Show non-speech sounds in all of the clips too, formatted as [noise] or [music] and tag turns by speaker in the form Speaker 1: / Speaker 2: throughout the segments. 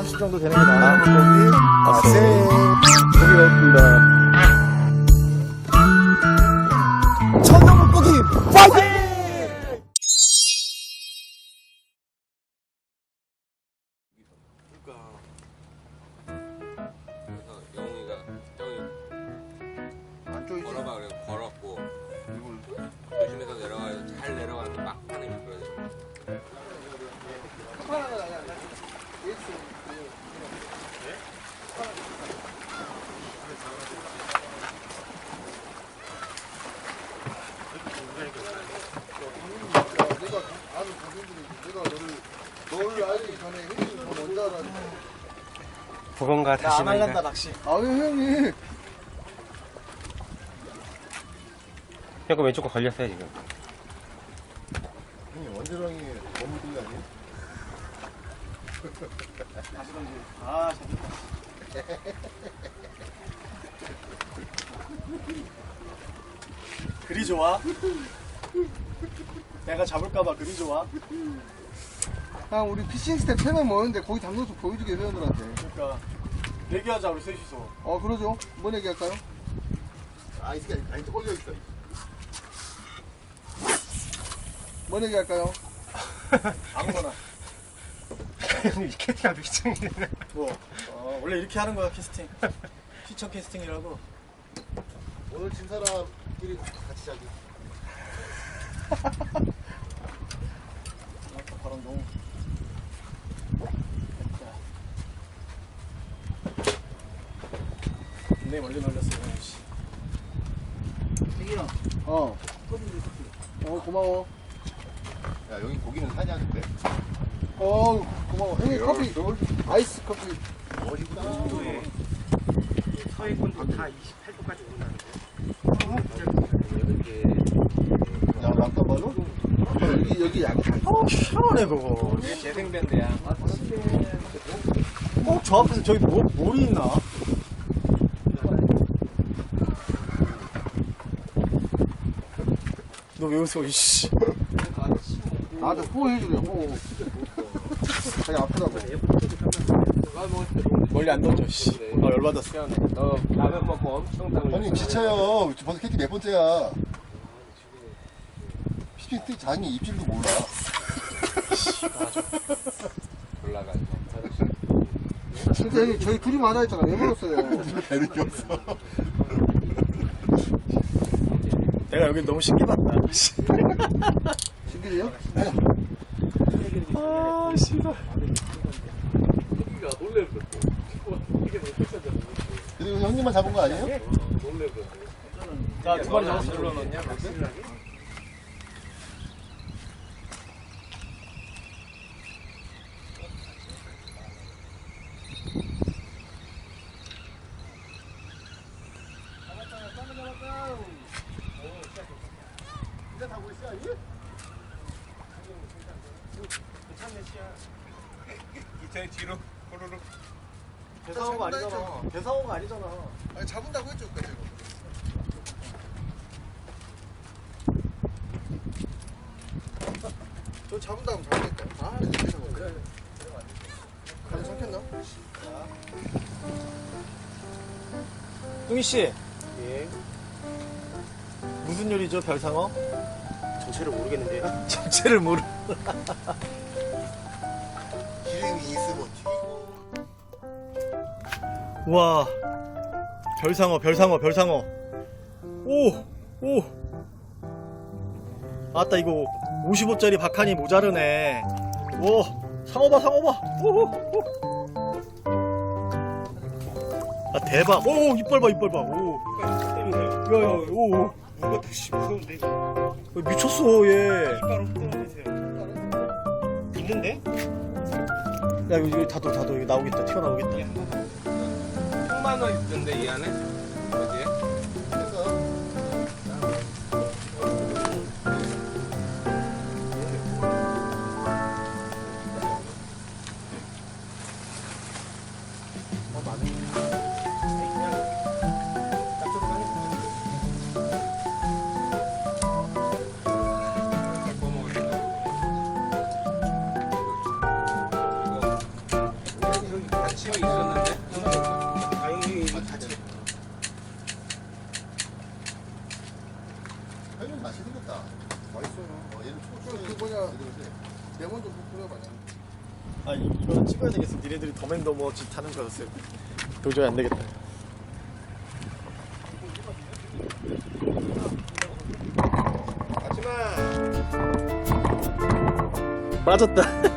Speaker 1: 30 정도 되는 게 나아. 고기, 아, 세. 고기 넣었습니다.
Speaker 2: 보건가 다시 말이다.
Speaker 1: 낚시. 아유 형이.
Speaker 2: 형그 왼쪽 거 걸렸어요 지금.
Speaker 1: 형이 원재랑이 너무 들 아니에요?
Speaker 3: 아, 재밌다. 그리 좋아? 내가 잡을까봐 그리 좋아?
Speaker 1: 형 우리 피싱 스텝 3명 모였는데 거기 담궈서 보여주게 회원들한테.
Speaker 3: 그러니까 얘기하자 우리 셋이서
Speaker 1: 어 그러죠. 뭔 얘기할까요? 아 이게 아니 또 걸려 있어. 뭔 얘기할까요? [laughs]
Speaker 3: 아무거나
Speaker 2: 형님 캐팅하기 귀찮네.
Speaker 3: 뭐 어, 원래 이렇게 하는 거야 캐스팅 시청 캐스팅이라고
Speaker 1: 오늘 진 사람끼리 같이 자기.
Speaker 3: 아까 바람 너무 굉장히 멀리 날렸어요 씨.
Speaker 1: 어. 어 고마워.
Speaker 4: 야 여기 고기는 사냐 근데
Speaker 1: 어 고마워. 형님 커피 아이스 커피.
Speaker 2: 서해권도 다 28도까지 오른다는데.
Speaker 1: 야. 여기 여기 약이 다 있어.
Speaker 3: 어 시원하네 그거
Speaker 5: 이게 재생밴드야.
Speaker 3: 어, 저 앞에서 저기 뭐, 뭘이 있나? 너 왜 웃어, 이씨.
Speaker 1: 나한테 호해주래 호. 자기 아프다고.
Speaker 3: 멀리 안 던져, 씨. 나 열받았어.
Speaker 5: 너 라면 먹고 엄청 땀을
Speaker 4: 형님 지쳐요 벌써 캐티 몇 번째야 피팅 장이 입질도 몰라.
Speaker 1: 진짜 형님 저희 둘이 많아 했잖아. 왜 물었어요? [laughs]
Speaker 4: 게 없어
Speaker 3: 내가 여기 너무 신기 봤다. 씨.
Speaker 1: 신기해요?
Speaker 3: 아, 씨발.
Speaker 4: 이거 형님만 잡은 거 아니에요?
Speaker 3: 자, 두 마리 잡았어.
Speaker 5: 눌러놓냐? 이차에 뒤로 호로록
Speaker 3: 대상어가 아니잖아. 대상어가 아니잖아.
Speaker 1: 아니 잡은다고 했죠 그때. 저 잡은다고 잡겠다. 아 이게 잡아. 가지 삼켰나?
Speaker 3: 뚱이씨. 무슨 요리죠, 별상어?
Speaker 2: 정체를 모르겠는데요. [laughs]
Speaker 3: 정체를 모르. [laughs]
Speaker 1: 기름이 있으면 튀고.
Speaker 3: 와. 별상어, 별상어, 별상어. 오, 오. 아따, 이거 55짜리 박하니 모자르네. 오, 상어 봐, 상어 봐. 오, 오. 아, 대박. 오, 이빨 봐, 이빨 봐. 오. 야, 야, 오, 오.
Speaker 2: 이거 다시 무서운데.
Speaker 3: 어, 미쳤어, 얘.
Speaker 2: 바로 끊어내세요. 있는데?
Speaker 3: 야, 이거 다도, 다도, 이거 나오겠다. 튀어나오겠다.
Speaker 5: 천만 원 있던데 이 안에? 어디에?
Speaker 4: 맛이 생겼다.
Speaker 1: 맛있어요.
Speaker 4: 어, 얘는
Speaker 1: 그,
Speaker 4: 초초에
Speaker 1: 그 뭐냐,
Speaker 4: 얘들인데.
Speaker 1: 레몬 좀 뿌려봐요.
Speaker 3: 아 이- 이거 찍어야 되겠어 니네들이 더맨더머 짓 하는 거였어요 도저히 안 되겠다
Speaker 2: 하지마.
Speaker 3: 빠졌다 [laughs]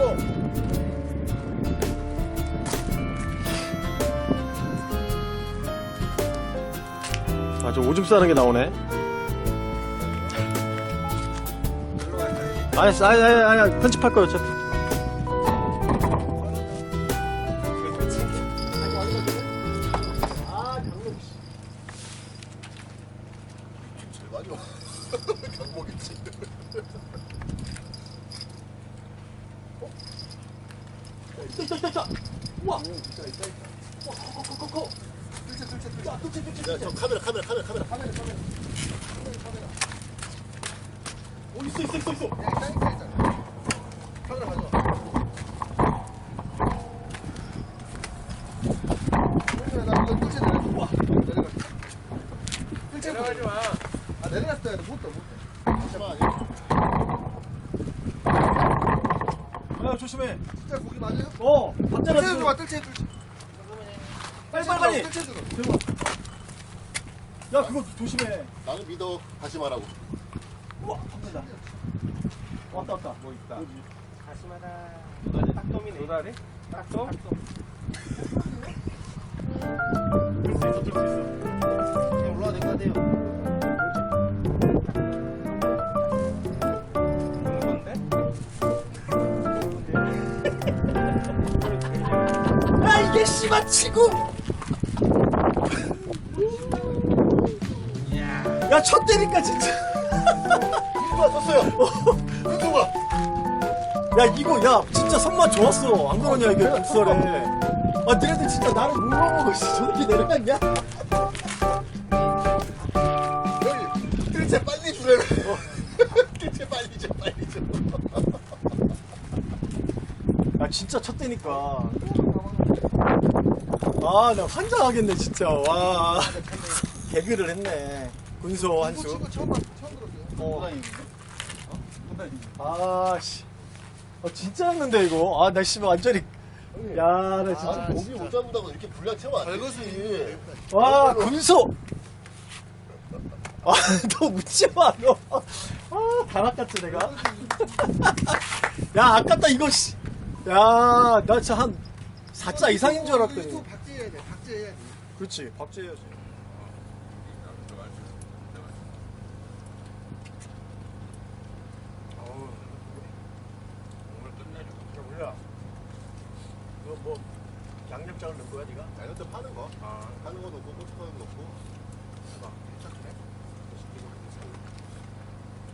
Speaker 1: 그리고
Speaker 3: 아 저 오줌 싸는 게 나오네 아니 아니 아니 아니 편집할 거예요 어차피
Speaker 4: 제일 많이 와. 경복이지. 야, 저 카메라, 카메라, 카메라, 카메라.
Speaker 3: 오 있어 있어 있어 있어
Speaker 1: 그냥 짜니까 있잖아. 카메라 가져와. 그래, 나 이거 뜰채 내려줘. 와, 내려가. 뜰채
Speaker 5: 내려가지 마.
Speaker 1: 아, 내려갔다 해도 못 떠, 못 떠.
Speaker 4: 잠깐만, 아니야.
Speaker 3: 야 조심해
Speaker 1: 진짜 고기 맞아요?
Speaker 3: 어
Speaker 1: 뜰채
Speaker 3: 박자라
Speaker 1: 들어와, 뜰채, 뜰채.
Speaker 3: 빨리 빨리 빨리
Speaker 1: 뜰채 들어.
Speaker 3: 들어와 야 그거 조심해
Speaker 4: 나는 믿어. 다시 말하고.
Speaker 3: 우와 갑니다 왔다 왔다
Speaker 5: 뭐 있다.
Speaker 2: 가시마다. 딱돔이네.
Speaker 5: 도다리?
Speaker 2: 딱돔?
Speaker 3: 들수 있어 들수 있어
Speaker 2: 그냥 올라와도 될것 같아요.
Speaker 3: 아 이게 씨발 치고 야 첫 때니까 진짜
Speaker 4: 섰어요? 누가?
Speaker 3: 야 이거 야 진짜 선만 좋았어 안 그러냐 이게 국설에 아 니네들 진짜 나를 물어보고 씨, 저렇게 내려갔냐?
Speaker 4: 여기, 뜰채 빨리 주래요. 뜰채 [laughs] 빨리 줘, 빨리 줘.
Speaker 3: 야 진짜 첫 때니까 아 나 환장하겠네 진짜. 와. 개그를 했네. 군소 한수.
Speaker 1: 친구 처음, 봤- 처음 들었어요.
Speaker 3: 어. 아씨. 아 진짜였는데 이거? 아 나 씨발 완전히. 야 나 진짜.
Speaker 4: 아니, 고기 못 잡는다고 이렇게 분량 채우면 안 되지.
Speaker 3: 와 군소! [laughs] 아 너 묻지 마 너 아 다락같지 내가. [laughs] 야 아깝다 이거 씨 야 나 진짜 한 4자 이상인 줄 알았더니
Speaker 1: 박제해야 돼, 박제해야 돼.
Speaker 3: 그렇지 박제해야지. 몰라 이거 뭐 양념장을 넣은 거야 네가?
Speaker 4: 자, 이것도 파는 거. 파는 거 넣고, 고춧가루 넣고.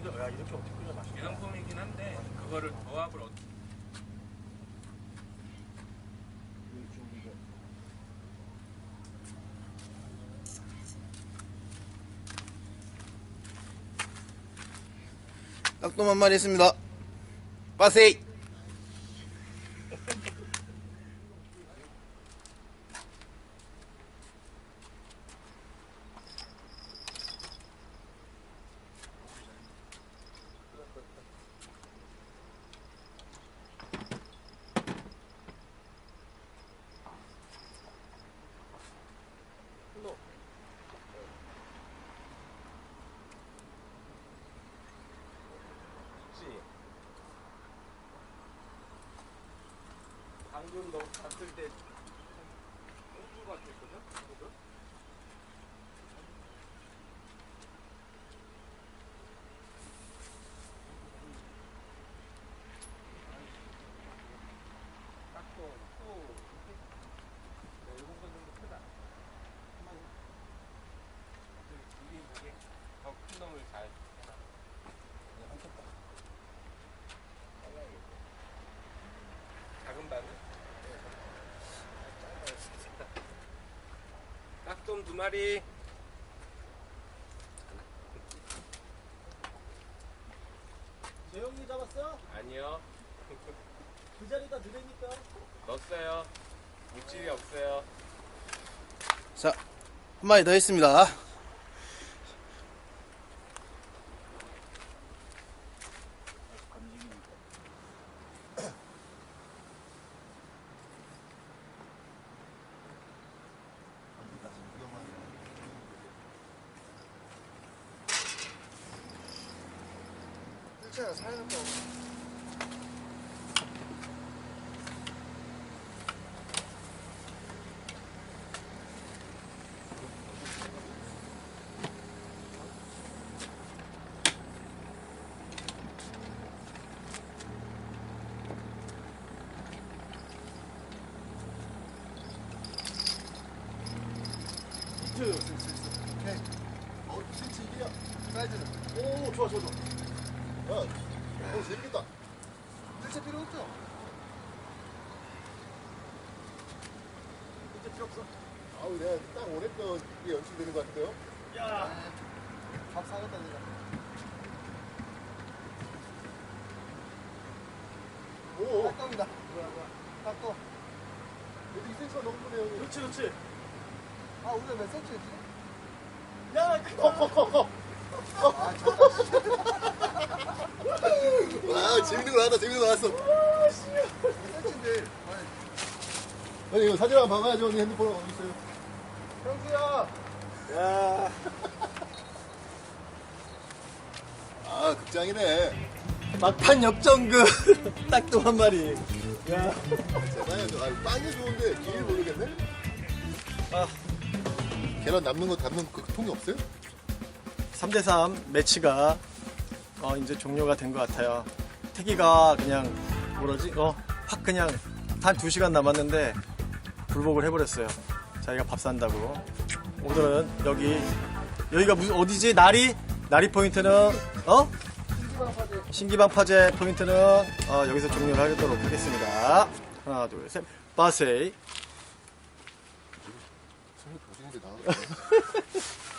Speaker 3: 근데 야 이렇게 어떻게 끓여 맛있냐
Speaker 5: 유성품이긴 한데 그거를 조합을 어떻게
Speaker 1: 딱돔 한 마리 했습니다. 빠세이!
Speaker 5: 방금 너 갔을 때 홍주 같았거든? 그거? 딱또 또 일곱 번 정도 크다. 이게 이게 더큰 놈을 잘 해놔. 마리.
Speaker 3: 재영이 잡았어?
Speaker 5: 아니요.
Speaker 3: 그 자리다 드립니까?
Speaker 5: 넣었어요. 물질이 없어요.
Speaker 4: 자, 한 마리 더 했습니다.
Speaker 1: 뜰채야 사연은 거.
Speaker 3: 히트.
Speaker 1: 오케이. 어, 실치 이기야. 사이즈는.
Speaker 3: 오, 좋아, 좋아, 좋아.
Speaker 4: 야, 어, 재밌겠다.
Speaker 1: 뜰채 필요 없죠?
Speaker 3: 히트 필요 없어.
Speaker 4: 아우, 내가 딱 원했던 게 연출되는 것 같아요.
Speaker 3: 야,
Speaker 1: 밥 사겠다 내가.
Speaker 4: 오,
Speaker 1: 딱떡이다. 뭐야 뭐야. 딱떡.
Speaker 4: 여기 2cm가 넘는 형님.
Speaker 3: 그렇지, 그렇지.
Speaker 1: 아 우리가 몇 센치였지?
Speaker 3: 야,
Speaker 4: 커, 커, 커, 커.
Speaker 1: 아.
Speaker 4: 와, 재밌는 거 나왔다, 재밌는 거 나왔어.
Speaker 1: 몇 센치인데. 아니,
Speaker 4: 이거 사진 한번 봐봐야죠. 언니 핸드폰 어디 있어요?
Speaker 1: 형수야.
Speaker 3: 야. [laughs]
Speaker 4: 아, 극장이네.
Speaker 3: 막판 역전극 [laughs] 딱또 한 마리. 야.
Speaker 4: 제발요. 저, 아, 빵이 좋은데 길을 모르겠네.
Speaker 3: 아.
Speaker 4: 계란 남는 거 담는 그 통이 없어요?
Speaker 3: 3대3 매치가 어, 이제 종료가 된 것 같아요. 태기가 그냥 뭐라지? 어, 확 그냥 한 2시간 남았는데 불복을 해버렸어요. 자기가 밥 산다고. 오늘은 여기 여기가 무슨 어디지? 나리? 나리 포인트는 어?
Speaker 1: 신기방 파제.
Speaker 3: 포인트는 어, 여기서 종료를 하도록 하겠습니다. 하나, 둘, 셋. 빠세이. [laughs]